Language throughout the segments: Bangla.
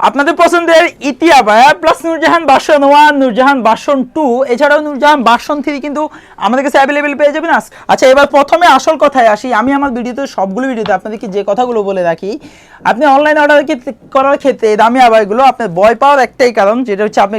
আপনাদের পছন্দের ইতিয়াবায়া প্লাস নূরজাহান বাসন ওয়ান নূরজাহান বাসন টু এছাড়াও নূরজাহান বাসন থ্রি কিন্তু আমাদের কাছে অ্যাভেলেবেল পেয়ে যাবেন আস- আচ্ছা এবার প্রথমে আসল কথায় আসি। আমি আমার ভিডিওতে, সবগুলো ভিডিওতে আপনাদেরকে যে কথাগুলো বলে রাখি, আপনি অনলাইন অর্ডার করার ক্ষেত্রে দামি আবাইগুলো আপনার ভয় পাওয়ার একটাই কারণ, যেটা হচ্ছে আপনি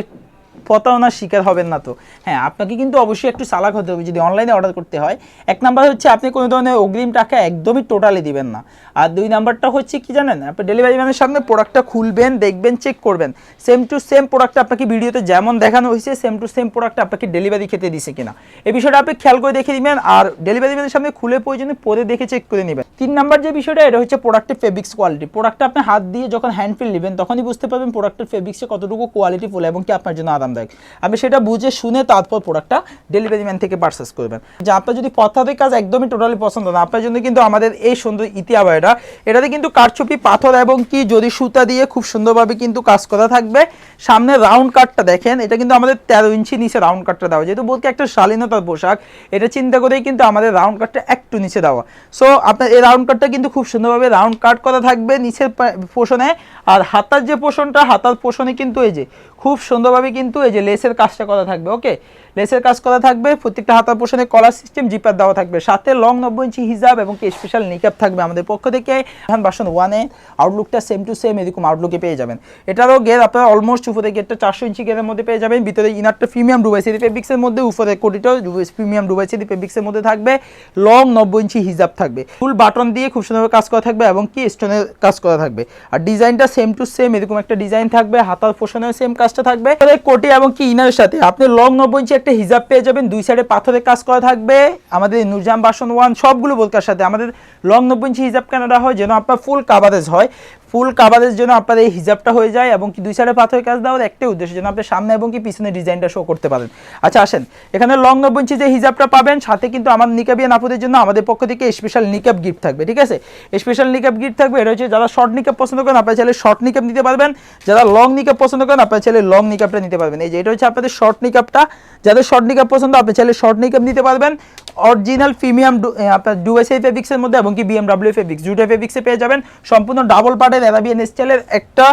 প্রতারণার শিকার হবেন না তো। হ্যাঁ আপনাকে কিন্তু অবশ্যই একটু চালাক হতে হবে। যদি অনলাইনে অর্ডার করতে হয়, এক নাম্বার হচ্ছে আপনি কোনো ধরনের অগ্রিম টাকা একদমই টোটালি দিবেন না। আর দুই নাম্বারটা হচ্ছে কি জানেন? আপনি ডেলিভারি ম্যানের সামনে প্রোডাক্টটা খুলবেন, দেখবেন চেক করবেন। সেম টু সেম প্রোডাক্টটা আপনাকে ভিডিওতে যেমন দেখানো হয়েছে সেম টু সেম প্রোডাক্ট আপনাকে ডেলিভারি খেতে দিছে কিনা। এই বিষয়টা আপনি খেয়াল করে দেখে দিবেন আর ডেলিভারি ম্যানের সামনে খুলে প্রয়োজনে পরে দেখে চেক করে নেবেন। তিন নাম্বার যে বিষয়টা, এটা হচ্ছে প্রোডাক্টের ফেব্রিক্স কোয়ালিটি প্রোডাক্টটা আপনি হাত দিয়ে যখন হ্যান্ড ফিল নেবেন, তখনই বুঝতে পারবেন প্রোডাক্টের ফেব্রিক্সে কতটুকু কোয়ালিটি ফুল এবং কি আপনার জন্য আরামদায়ক। আপনি সেটা বুঝে শুনে তারপর প্রোডাক্টটা ডেলিভারি ম্যান থেকে পারচেস করবেন। যে আপনার যদি পথাদের কাজ একদমই টোটালি পছন্দ না, আপনার জন্য কিন্তু আমাদের এই সুন্দর ইতিহাবায়টা এটাতে কিন্তু কাঠচুপি, পাথর এবং কি যদি সুতা দিয়ে খুব সুন্দরভাবে কিন্তু কাজ করা থাকবে। সামনে রাউন্ড কাটটা দেখেন, এটা কিন্তু আমাদের তেরো ইঞ্চি নিচে রাউন্ড কাটটা দেওয়া। যেহেতু বলতে একটা শালীনতার পোশাক, এটা চিন্তা করেই কিন্তু আমাদের রাউন্ড কাটটা একটু নিচে দেওয়া। সো আপনার এই রাউন্ড কাটটা কিন্তু খুব সুন্দরভাবে রাউন্ড কাট করা থাকবে নিচের পোষণে। আর হাতার যে পোষণটা, হাতার পোষণে কিন্তু এই যে, খুব সুন্দরভাবে কিন্তু এই যে লেসের কাজটা করা থাকবে ওকে লেসের কাজ করা থাকবে, প্রত্যেকটা হাতার পোষণে কলার সিস্টেম জিপার দেওয়া থাকবে, সাথে লং নব্বই ইঞ্চি হিজাব এবং কি স্পেশাল নিকাপ থাকবে আমাদের পক্ষ থেকে। এখন বাসন ওয়ানে আউটলুকটা সেম টু সেম এরকম আউটলুকে পেয়ে যাবেন। এটারও গের আপনারা অলমোস্ট উপরে গেটটা চারশো ইঞ্চি গেরের মধ্যে পেয়ে যাবেন। ভিতরে ইনারটা প্রিমিয়াম ডুবাইসি ফেব্রিক্সের মধ্যে, উপরে কোটিটাও প্রিমিয়াম ডুবাইসি ফেব্রিক্সের মধ্যে থাকবে। লং নব্বই ইঞ্চি হিজাব থাকবে। ফুল বাটন দিয়ে খুব সুন্দরভাবে কাজ করা থাকবে এবং কি স্টোনের কাজ করা থাকবে। আর ডিজাইনটা সেম টু সেম এরকম একটা ডিজাইন থাকবে। হাতার পোষণেও সেম কাজটা থাকবে। কোটি এবং কি ইনারের সাথে। আপনি লং নব্বই ইঞ্চি একটা হিজাব পেয়ে যাবেন, দুই সাইডে পাথরের কাজ করা থাকবে। আমাদের নুরজাম বাসন ওয়ান সবগুলো বোলকার সাথে। আমাদের লং নব্বই ইঞ্চি হিজাব কেনাটা হয় যেন আপনার ফুল কাভারেজ হয়। ফুল কাভারেজ জন্য আপনার এই হিজাবটা হয়ে যায় এবং কি দুই সাইডে পাথরের কাজ দেওয়ার একটাই উদ্দেশ্য, যেন আপনি সামনে এবং কি পিছনে ডিজাইনটা শো করতে পারেন। আচ্ছা আসেন। এখানে লং নব্বই যে হিজাবটা পাবেন, সাথে কিন্তু আমার নিকাবিয়া নাপুদের জন্য আমাদের পক্ষ থেকে স্পেশাল নিকাপ গিফট থাকবে, ঠিক আছে? স্পেশাল নিকাপ গিফট থাকবে, এটা হচ্ছে যারা শর্ট নিকাপ পছন্দ করেন, আপনার চাইলে শর্ট নিকাপ নিতে পারবেন। যারা লং নিকাপ পছন্দ করেন, আপনার চাইলে লং নিকাপটা নিতে পারবেন। এই যে, এটা হচ্ছে আপনাদের শর্ট নিকাপটা যাদের শর্ট নিকাপ পছন্দ, আপনি চাইলে শর্ট নিকাপ নিতে পারবেন। অরিজিনাল প্রিমিয়াম আপনার ডুএসআই ফেব্রিক্সের মধ্যে এবং কি বিএমডাব্লিউ ফেব্রিক্স দুটো ফেব্রিক্সে পেয়ে যাবেন। সম্পূর্ণ ডাবল পার্টের অ্যারাবিয়ান স্টাইলের একটা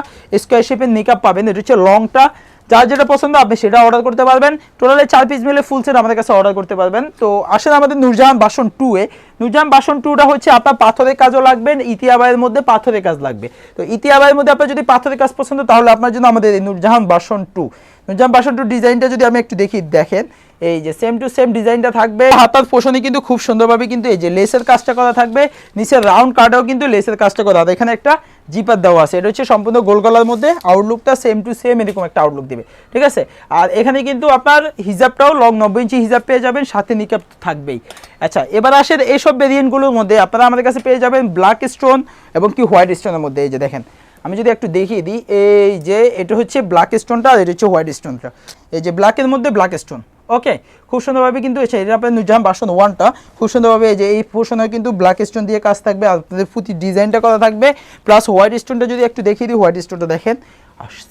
স্কোয়ার শেপের নিকাপ পাবেন। এটা হচ্ছে লংটা যার যেটা পছন্দ, আপনি সেটা অর্ডার করতে পারবেন। টোটালে চার পিস মিলে ফুল সেট আমাদের কাছে অর্ডার করতে পারবেন। তো আসেন আমাদের নূরজাহান বাসন টু এ। নূরজাহান বাসন টুটা হচ্ছে আপনার পাথরের কাজও লাগবে, ইতিহাবাইয়ের মধ্যে পাথরের কাজ লাগবে। তো ইতিহাবাইয়ের মধ্যে আপনার যদি পাথরের কাজ পছন্দ, তাহলে আপনার জন্য আমাদের নূরজাহান বাসন টু নূরজাহান বাসন টু ডিজাইনটা যদি আমি একটু দেখি, দেখেন। এই যে সেম টু সেম ডিজাইনটা থাকবে। হাতার পোষণে কিন্তু খুব সুন্দরভাবে কিন্তু এই যে লেসের কাজটা করা থাকবে। নিচের রাউন্ড কার্ডেও কিন্তু লেসের কাজটা করা এখানে একটা জিপার দেওয়া আছে। এটা হচ্ছে সম্পূর্ণ গোল গলার মধ্যে। আউটলুকটা সেম টু সেম এরকম একটা আউটলুক দিবে। ঠিক আছে? আর এখানে কিন্তু আপনার হিজাবটাও লং নব্বই ইঞ্চি হিজাব পেয়ে যাবেন। সাথে নিকাপ থাকবেই। আচ্ছা এবার আসেন এইসব ভেরিয়েন্টগুলোর মধ্যে আপনারা আমাদের কাছে পেয়ে যাবেন ব্ল্যাক স্টোন এবং কি হোয়াইট স্টোনের মধ্যে। এই যে দেখেন, আমি যদি একটু দেখিয়ে দিই। এই যে, এটা হচ্ছে ব্ল্যাক স্টোনটা আর এটা হচ্ছে হোয়াইট স্টোনটা এই যে ব্ল্যাকের মধ্যে ব্ল্যাক স্টোন ওকে খুব সুন্দরভাবে কিন্তু এটা আপনার নুজাম বাসন ওয়ানটা খুব সুন্দরভাবে যে এই পোর্শনে কিন্তু ব্ল্যাক স্টোন দিয়ে কাজ থাকবে আপনাদের প্রতি ডিজাইনটা করা থাকবে প্লাস হোয়াইট স্টোনটা যদি একটু দেখিয়ে দিই হোয়াইট স্টোনটা দেখেন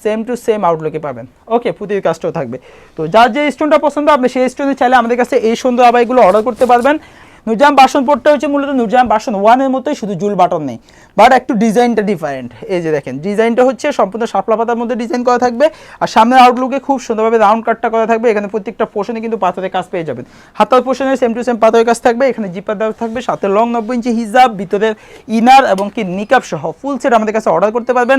সেম টু সেম আউটলুকে পাবেন। ওকে পুঁতির কাজটাও থাকবে। তো যার যে স্টোনটা পছন্দ, আপনি সেই স্টোনে চাইলে আমাদের কাছে এই সুন্দর আবাইগুলো অর্ডার করতে পারবেন। নুরজাম বাসন পোর্টটা হচ্ছে মূলত নুরজাম বাসন ওয়ানের মতোই, শুধু জুল বাটন নেই। বাট একটু ডিজাইনটা ডিফারেন্ট এই যে দেখেন, ডিজাইনটা হচ্ছে সম্পূর্ণ শাপলা পাতার মধ্যে ডিজাইন করা থাকবে আর সামনের আউটলুকে খুব সুন্দরভাবে রাউন্ড কাটটা করা থাকবে। এখানে প্রত্যেকটা পোর্শনে কিন্তু পাথরের কাজ পেয়ে যাবেন। হাতার পোর্শনে সেম টু সেম পাথরের কাজ থাকবে। এখানে জিপার দেওয়া থাকবে, সাথে লং নব্বই ইঞ্চি হিজাব, ভিতরের ইনার এবং কি নিকাপ সহ ফুল সেট আমাদের কাছে অর্ডার করতে পারবেন।